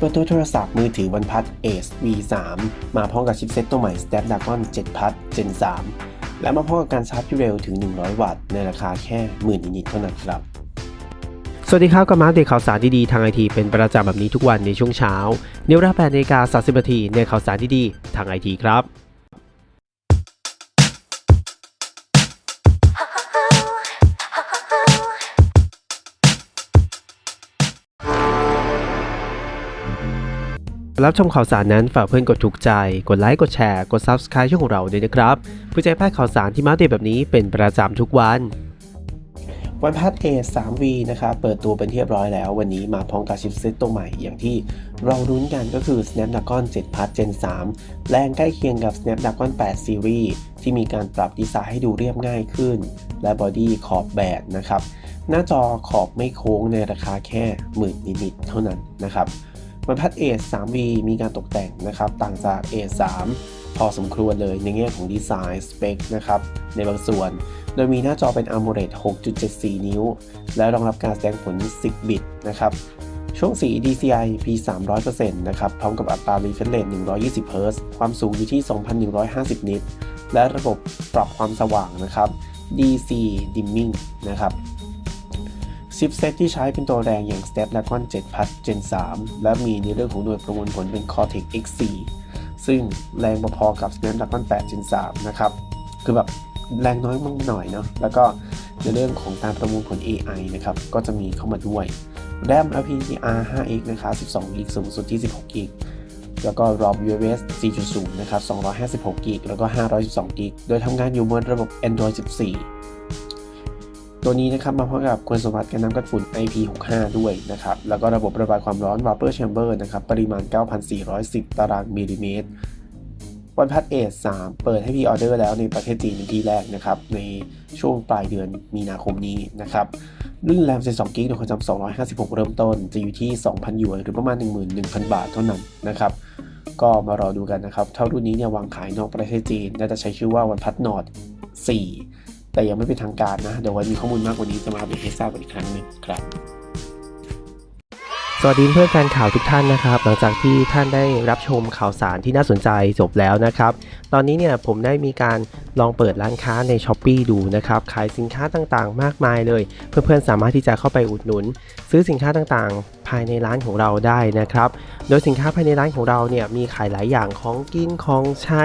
เปิดตัวโทรศัพท์มือถือวันพัด Ace V3 มาพร้อมกับชิปเซ็ตตัวใหม่ Snapdragon 7 Plus Gen 3 และมาพร้อมกับการชาร์จที่เร็วถึง 100 วัตต์ ในราคาแค่หมื่นนิดๆเท่านั้นครับ สวัสดีครับกับมาอัปเดตข่าวสารดีๆทางไอทีเป็นประจำแบบนี้ทุกวันในช่วงเช้า เนเวลา8นาฬิกา30นาทีในข่าวสารดีๆทางไอทีครับ รับชมข่าวสารนั้นฝากเพื่อนกดถูกใจ กดไลค์กดแชร์กด Subscribe ช่องของเราด้วยนะครับเพื่อจะให้พลาดข่าวสารที่มาเดตแบบนี้เป็นประจำทุกวันวันพัด A3V นะครับ เปิดตัวเป็นที่เรียบร้อยแล้ว วันนี้มาพร้อมกับชิปเซตตัวใหม่ อย่างที่เรารุ้นกันก็คือ Snapdragon 7 Plus Gen 3 แรงใกล้เคียงกับ Snapdragon 8 Series ที่มีการปรับดีไซน์ให้ดูเรียบง่ายขึ้น และบอดี้ขอบแบนนะครับ หน้าจอขอบไม่โค้งในราคาแค่หมื่นนิดๆเท่านั้นนะครับ วันพัด Ace 3V มีการตกแต่งนะครับต่างจาก A3 พอสมควรเลยในแง่ของดีไซน์สเปคนะครับในบางส่วน โดยมีหน้าจอเป็น AMOLED 6.74 นิ้ว และรองรับการแสดงผล 10 บิตนะครับช่วงสี DCI P 300%นะครับพร้อมกับอัตรา refresh rate 120 Hz ความสูงอยู่ที่ 2,150 นิต และระบบปรับความสว่างนะครับ DC dimming นะครับ ชิปเซตที่ใช้เป็นตัวแรงอย่าง Snapdragon 7 Plus Gen 3 และมีในเรื่องของหน่วยประมวลผลเป็น Cortex X4 ซึ่งแรงพอๆกับ Snapdragon 8 Gen 3นะครับ คือแบบแรงน้อยมากหน่อยเนาะ แล้วก็ในเรื่องของการประมวลผล AI นะครับ ก็จะมีเข้ามาด้วย RAM LPDDR 5X นะครับ12 GB สูงสุดที่ 16 GB แล้วก็ ROM UFS 4.0 นะครับ 256 GB แล้วก็ 512 GB โดยทำงานอยู่บนระบบ Android 14 ตัวนี้นะครับมาพร้อมกับคุณสมบัติการน้ำกันฝุ่น IP65 ด้วยนะครับ แล้วก็ระบบระบายความร้อน Vapor Chamber นะครับ ปริมาณ 9,410 ตารางมิลลิเมตรวันพัดเอส3เปิดให้พีออเดอร์แล้วในประเทศจีนเป็นที่แรกนะครับ ในช่วงปลายเดือนมีนาคมนี้นะครับ รุ่นแรม12กิกโดยความจำ256 เริ่มต้น จะอยู่ที่ 2,000หยวนหรือประมาณ 11,000 บาทเท่านั้นนะครับ ก็มารอดูกันนะครับ เท่ารุ่นนี้เนี่ยวางขายนอกประเทศจีน น่าจะใช้ชื่อว่าวันพัดนอด4 แต่ยังไม่เป็นทางการนะ เดี๋ยวไว้มีข้อมูลมากกว่านี้จะมาอัปเดตให้ทราบอีกครั้งหนึงครับสวัสดีเพื่อนแฟนข่าวทุกท่านนะครับ หลังจากที่ท่านได้รับชมข่าวสารที่น่าสนใจจบแล้วนะครับ ตอนนี้เนี่ยผมได้มีการลองเปิดร้านค้าใน s h อ p e e ดูนะครับขายสินค้าต่างๆ มากมายเลย เพื่อนๆสามารถที่จะเข้าไปอุดหนุน ซื้อสินค้าต่างๆ ภายในร้านของเราได้นะครับ โดยสินค้าภายในร้านของเราเนี่ยมีขายหลายอย่างของกินของใช้